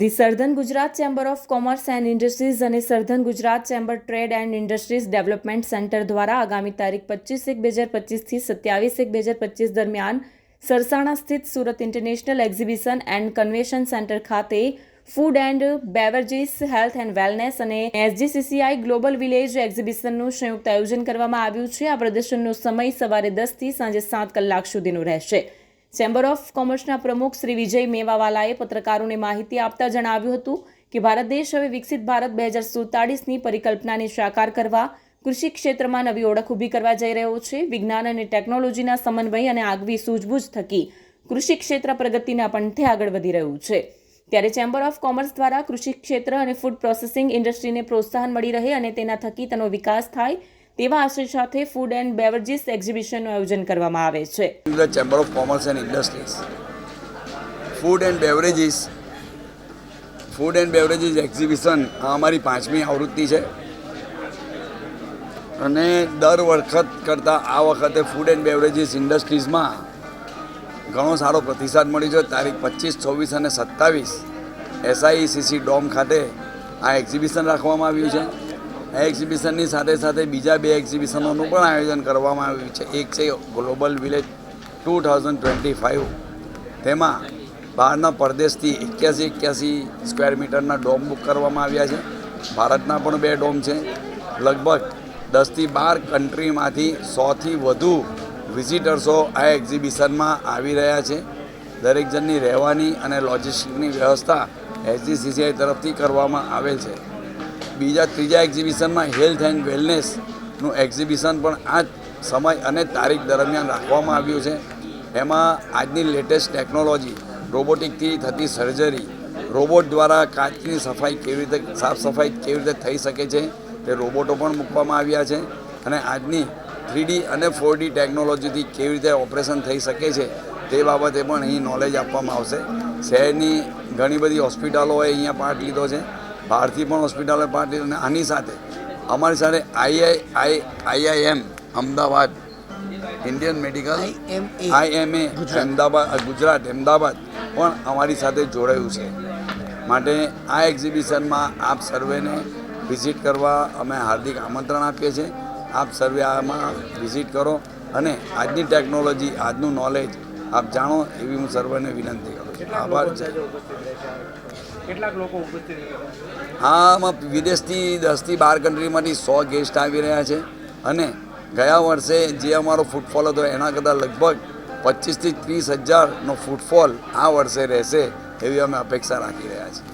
The southern Gujarat chamber of commerce and industries અને southern Gujarat chamber trade and industries development centre દ્વારા આગામી તારીખ પચીસ એક બે હજાર પચીસથી સત્યાવીસ એક બે હજાર પચીસ દરમિયાન સરસાણા સ્થિત Surat international exhibition and convention centre ખાતે food and beverages, health and wellness અને એસજીસીસીઆઈ ગ્લોબલ વિલેજ એક્ઝિબિશનનું સંયુક્ત આયોજન કરવામાં આવ્યું છે. આ પ્રદર્શનનો સમય સવારે દસથી સાંજે સાત કલાક સુધીનો રહેશે. ચેમ્બર ઓફ કોમર્સના પ્રમુખ શ્રી વિજય મેવાવાલાએ પત્રકારોને માહિતી આપતા જણાવ્યું હતું કે ભારત દેશ હવે વિકસિત ભારત બે હજાર સુડતાળીસની પરિકલ્પનાને સાકાર કરવા, કૃષિ ક્ષેત્રમાં નવી ઓળખ ઊભી કરવા જઈ રહ્યો છે. વિજ્ઞાન અને ટેકનોલોજીના સમન્વય અને આગવી સૂઝબૂઝ થકી કૃષિ ક્ષેત્ર પ્રગતિના પંથે આગળ વધી રહ્યું છે. ત્યારે ચેમ્બર ઓફ કોમર્સ દ્વારા કૃષિ ક્ષેત્ર અને ફૂડ પ્રોસેસિંગ ઇન્ડસ્ટ્રીને પ્રોત્સાહન મળી રહે અને તેના થકી તેનો વિકાસ થાય. તેવા આશય સાથે ફૂડ એન્ડ બેવરેજીસ એક્ઝિબિશનનું આયોજન કરવામાં આવે છે. The chamber of commerce and industries food and beverages food and beverages exhibition અમારી પાંચમી આવૃત્તિ છે. અને દર વખત કરતાં આ વખતે ફૂડ એન્ડ બેવરેજીસ ઇન્ડસ્ટ્રીઝમાં ઘણો સારો પ્રતિસાદ મળ્યો છે. તારીખ પચીસ, છવ્વીસ અને સત્તાવીસ એસઆઈસીસી ડોમ ખાતે આ એક્ઝિબિશન રાખવામાં આવ્યું છે. આ એક્ઝિબિશનની સાથે સાથે બીજા બે એક્ઝિબિશનોનું પણ આયોજન કરવામાં આવ્યું છે. એક છે global village two thousand twenty five તેમાં બહારના પરદેશથી એક્યાસી એક્યાસી સ્ક્વેર મીટરના ડોમ બુક કરવામાં આવ્યા છે. ભારતના પણ બે ડોમ છે. લગભગ દસથી બાર કન્ટ્રીમાંથી સોથી વધુ વિઝિટર્સો આ એક્ઝિબિશનમાં આવી રહ્યા છે. દરેક જણની રહેવાની અને લોજિસ્ટિકની વ્યવસ્થા એસજીસીસીઆઈ તરફથી કરવામાં આવેલ છે. બીજા ત્રીજા એક્ઝિબિશનમાં હેલ્થ એન્ડ વેલનેસનું એક્ઝિબિશન પણ આ સમય અને તારીખ દરમિયાન રાખવામાં આવ્યું છે. એમાં આજની લેટેસ્ટ ટેકનોલોજી રોબોટિકથી થતી સર્જરી રોબોટ દ્વારા કાચની સફાઈ કેવી રીતે, સાફ સફાઈ કેવી રીતે થઈ શકે છે તે રોબોટો પણ મૂકવામાં આવ્યા છે અને આજની થ્રીડી અને ફોરડી ટેકનોલોજીથી કેવી રીતે ઓપરેશન થઈ શકે છે તે બાબતે પણ અહીં નોલેજ આપવામાં આવશે. શહેરની ઘણી બધી હોસ્પિટલોએ અહીંયા પાર્ટ લીધો છે. બહારથી પણ હોસ્પિટલે પાર્ટી અને આની સાથે અમારી સાથે II I IIM Ahmedabad Indian medical. IMA Ahmedabad Gujarat Ahmedabad પણ અમારી સાથે જોડાયું છે. માટે આ એક્ઝિબિશનમાં આપ સર્વેને વિઝિટ કરવા અમે હાર્દિક આમંત્રણ આપીએ છીએ. આપ સર્વે આમાં વિઝિટ કરો અને આજની ટેકનોલોજી આજનું નોલેજ આપ જાણો એવી હું સર્વને વિનંતી કરું છું. આભાર છે. કેટલાક લોકો ઉપસ્થિત રહેશે? આમાં વિદેશથી દસથી બાર કન્ટ્રીમાંથી સો ગેસ્ટ આવી રહ્યા છે. અને ગયા વર્ષે જે અમારો ફૂટફોલ હતો એના કરતાં લગભગ પચીસથી ત્રીસ હજારનો ફૂટફોલ આ વર્ષે રહેશે એવી અમે અપેક્ષા રાખી રહ્યા છીએ.